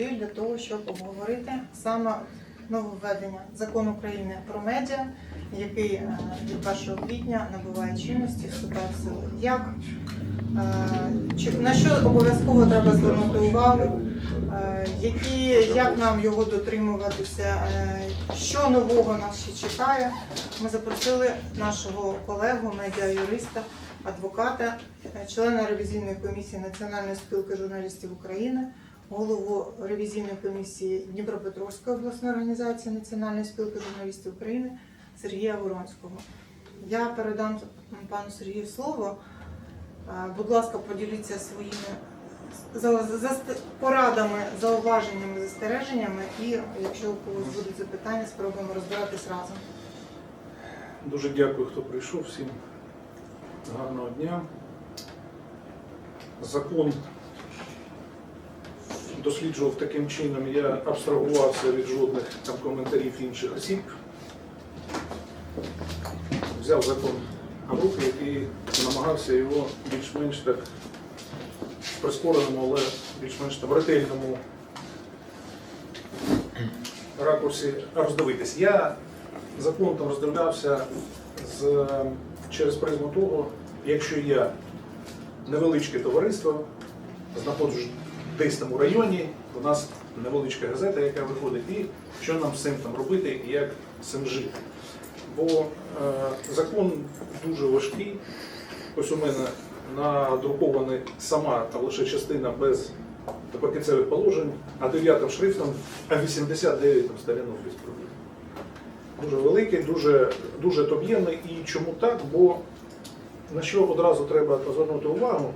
сюди для того, щоб обговорити саме нововведення закону України про медіа, який е, від 1 квітня набуває чинності, вступає в силу. Як е, на що обов'язково треба звернути увагу? Е, Які, як нам його дотримуватися, що нового нас ще чекає? Ми запросили нашого колегу, медіа-юриста, адвоката, члена ревізійної комісії Національної спілки журналістів України, голову ревізійної комісії Дніпропетровської обласної організації Національної спілки журналістів України Сергія Воронського. Я передам пану Сергію слово. Будь ласка, поділіться своїми порадами, зауваженнями, застереженнями, і якщо у когось будуть запитання, спробуємо розбиратись разом. Дуже дякую, хто прийшов. Всім гарного дня. Закон досліджував таким чином, я абстрагувався від жодних там коментарів інших осіб. Взяв закон в руки і намагався його більш-менш так в прискореному, але більш-менш там ретельному ракурсі роздивитись. Я закон там роздивлявся з, через призму того, якщо я невеличке товариство, знаходжусь десь там у районі, у нас невеличка газета, яка виходить, і що нам з цим там робити і як з цим жити. Бо е, закон дуже важкий. Ось у мене надрукована сама там лише частина без покінцевих положень, а 9 шрифтом, а 89 там сторінок без проблем дуже великий, дуже, дуже об'ємний. І чому так? Бо на що одразу треба звернути увагу,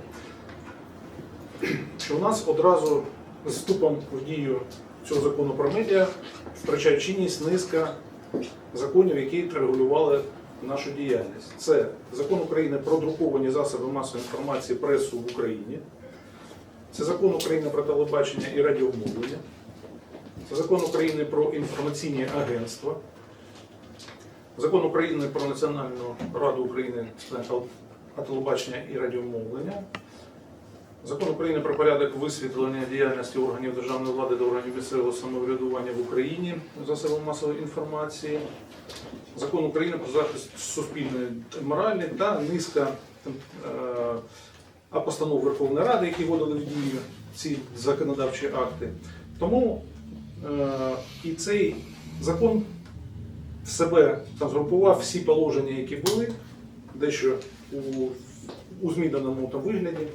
що у нас одразу з вступом в дію цього закону про медіа втрачає чинність низка законів, які регулювали нашу діяльність. Це закон України про друковані засоби масової інформації пресу в Україні. Це закон України про телебачення і радіомовлення. Це закон України про інформаційні агентства. Закон України про Національну раду України з телебачення і радіомовлення. Закон України про порядок висвітлення діяльності органів державної влади та органів місцевого самоврядування в Україні засобами масової інформації. Закон України про захист суспільної моралі та низка е, а постанов Верховної Ради, які вводили в дію ці законодавчі акти. Тому е, і цей закон в себе там згрупував всі положення, які були, дещо у, у зміненому там вигляді.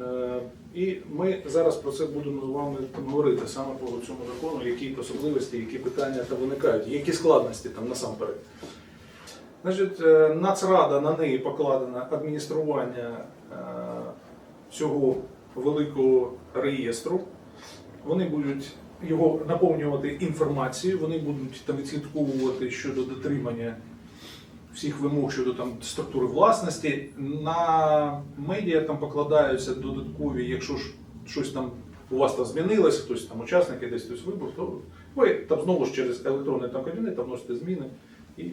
Е, і ми зараз про це будемо з вами говорити саме по цьому закону, які особливості, які питання там виникають, які складності там насамперед. Значить, е, Нацрада на неї покладено адміністрування е, цього великого реєстру. Вони будуть його наповнювати інформацією, вони будуть там відслідковувати щодо дотримання всіх вимог щодо там структури власності. На медіа там покладаються додаткові, якщо ж щось там у вас там змінилось, хтось там учасники десь хтось вибух, то ви там знову ж через електронний там кабінет там вносите зміни і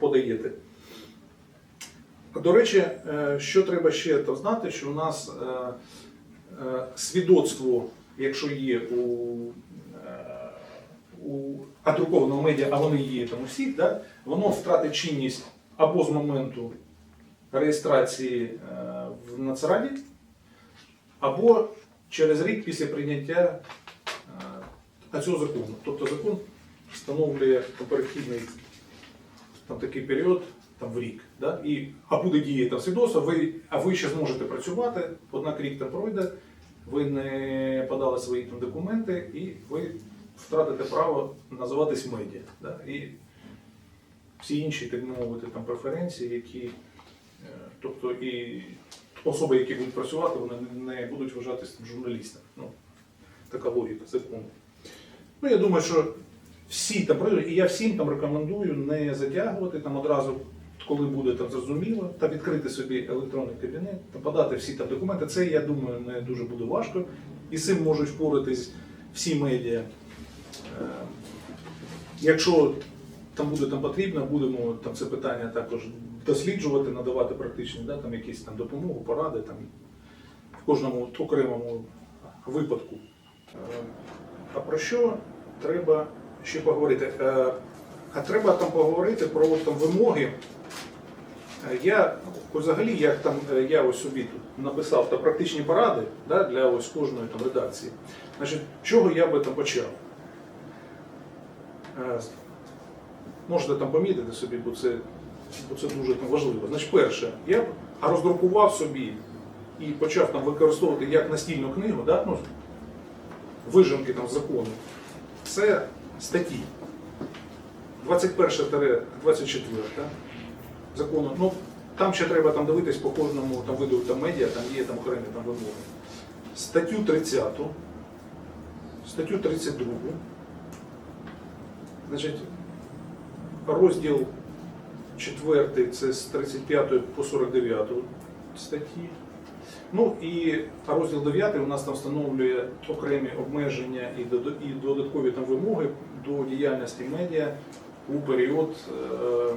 подаєте. До речі, е, що треба ще там знати, що у нас е, е, свідоцтво, якщо є у, у адрукованого медіа, а вони є там у всіх, да, воно втратить чинність або з моменту реєстрації е, в Нацраді, або через рік після прийняття е, цього закону. Тобто закон встановлює перехідний там такий період там в рік, да? і, а буде діяти там свідоцтво, ви, а ви ще зможете працювати, однак рік там пройде, ви не подали свої там документи і ви втратите право називатись медіа. Да? І всі інші, так мовити, там преференції, які, е, тобто і особи, які будуть працювати, вони не будуть вважатися там, журналістами. Ну, така логіка закону. Ну, я думаю, що всі там і я всім там рекомендую не затягувати там одразу, коли буде там зрозуміло, та відкрити собі електронний кабінет, та подати всі там документи. Це, я думаю, не дуже буде важко. І з цим можуть впоратись всі медіа. Е, Якщо там буде там потрібно, будемо там це питання також досліджувати, надавати практичні да, там, якісь там допомогу, поради там, в кожному окремому випадку. Е, А про що треба ще поговорити? Е, А треба там поговорити про там, вимоги. Я взагалі, як там я ось собі тут написав та практичні поради да, для ось кожної там редакції. Значить, чого я би там почав? Е, Можете там помітити собі, бо це, бо це дуже там важливо. Значить, перше, я роздрукував собі і почав там використовувати як настільну книгу, да, ну, вижимки там закону. Це статті 21-24 закону. Ну, там ще треба там дивитись по кожному там, виду там, медіа, там є там окремі там вимоги. Статтю 30, статтю 32, значить, розділ 4 це з 35 по 49 статті. Ну і розділ 9 у нас там встановлює окремі обмеження і додаткові там вимоги до діяльності медіа у період е,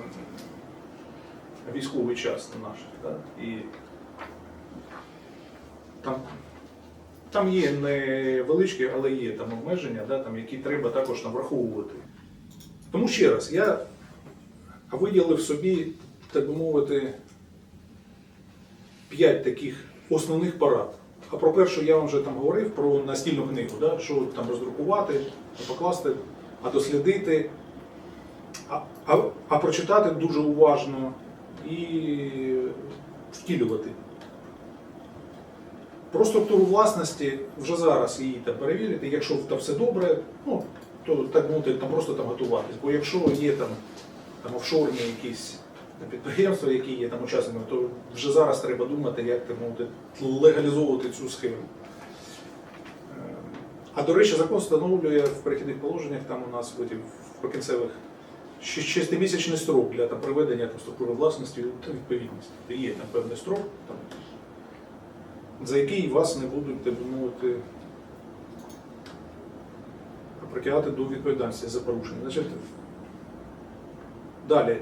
військовий час наш. Да? І там, там є невеличкі, але є там обмеження, да? там, які треба також там враховувати. Тому ще раз, я виділив собі, так би мовити, п'ять таких основних порад. А про першу я вам вже там говорив про настільну книгу, да? що там роздрукувати, покласти, а дослідити, а, а, а прочитати дуже уважно і втілювати. Про структуру власності вже зараз її там перевірити. Якщо там все добре, ну, то так мовити, там просто там готуватись. Бо якщо є там, там офшорні якісь підприємства, які є там учасниками, то вже зараз треба думати, як так мовити, легалізовувати цю схему. Е, А до речі, закон встановлює в перехідних положеннях, там у нас этих, в прикінцевих шестимісячний строк для там, приведення там, структури власності та відповідності. Є там певний строк, там, за який вас не будуть, мовити, притягати до відповідальності за порушення. Значить, далі.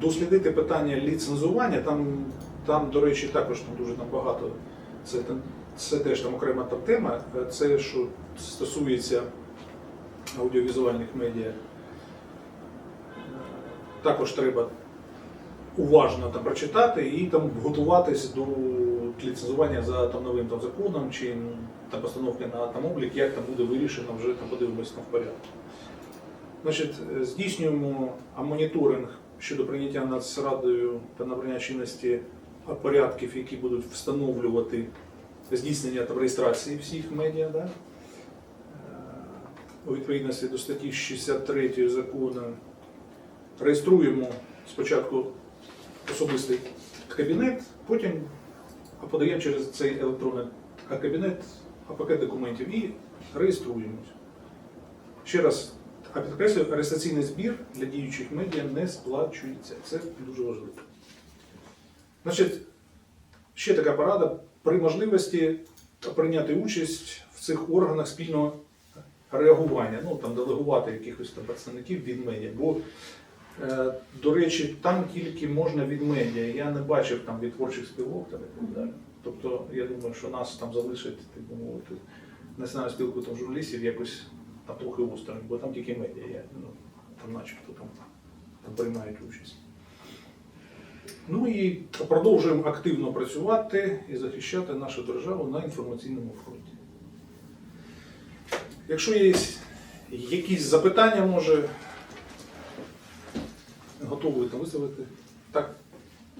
Дослідити питання ліцензування, там, там, до речі, також там дуже там багато. Це, це теж там окрема там тема. Це що стосується аудіовізуальних медіа. Також треба уважно там прочитати і там готуватись до ліцензування за там новим там законом чи там постановки на там облік, як там буде вирішено, вже там подивимось там в порядку. Значить, е, здійснюємо моніторинг щодо прийняття Нацрадою та набрання чинності порядків, які будуть встановлювати здійснення та реєстрації всіх медіа. Да? Е, У відповідності до статті 63 закону реєструємо спочатку особистий кабінет, потім подаємо через цей електронний кабінет пакет документів і реєструємось. Ще раз а підкреслюю, реєстраційний збір для діючих медіа не сплачується. Це дуже важливо. Значить, ще така порада при можливості прийняти участь в цих органах спільного реагування, ну там делегувати якихось там представників від медіа. Бо, до речі, там тільки можна від медіа. Я не бачив там від творчих спілок та так далі. Тобто, я думаю, що нас там залишить, так би мовити, національну спілку там журналістів якось там трохи осторонь, бо там тільки медіа, я, ну, там начебто там, там приймають участь. Ну і продовжуємо активно працювати і захищати нашу державу на інформаційному фронті. Якщо є якісь запитання, може, готові там виставити. Так.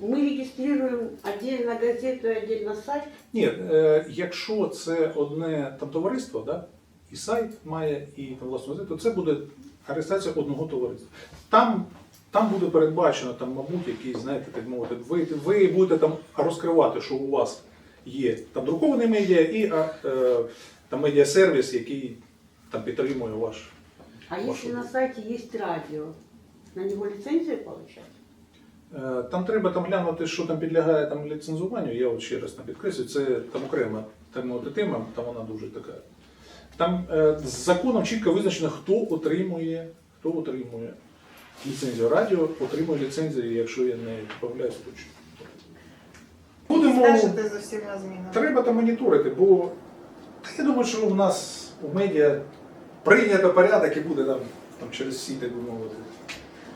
Мы регистрируем отдельно газету и отдельно сайт. Ні, е, якщо це одне там товариство, да, і сайт має, і там власну газету, то це буде реєстрація одного товариства. Там, там буде передбачено, там, мабуть, якісь, знаєте, так мовити, ви, ви будете там розкривати, що у вас є там друковані медіа і а, е, там медіасервіс, який там підтримує ваш. А если на сайте есть радио, на него лицензию получать? Е, Там треба там глянути, що там підлягає там ліцензуванню. Я от ще раз там підкреслюю, це там окрема так тема, там вона дуже така. Там е, з законом чітко визначено, хто отримує, хто отримує ліцензію. Радіо отримує ліцензію, якщо я не помиляюсь, точно. Будемо стежити за всіма змінами. Треба там моніторити, бо та я думаю, що у нас у медіа прийнято порядок і буде там, там через всі, так би мовити,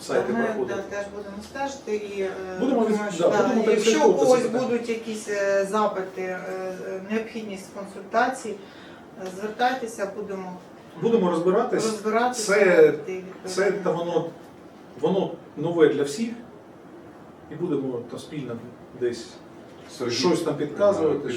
сайти Ми проходити. да, теж будемо стежити і е, Будемо думаю, від- да, да, будемо якщо у когось це питання. будуть якісь е, запити, е, е, необхідність консультацій, е, звертайтеся, будемо Будемо розбиратись. розбиратися. Це, і це та воно, воно нове для всіх, і будемо там спільно десь Сергій, щось там підказувати.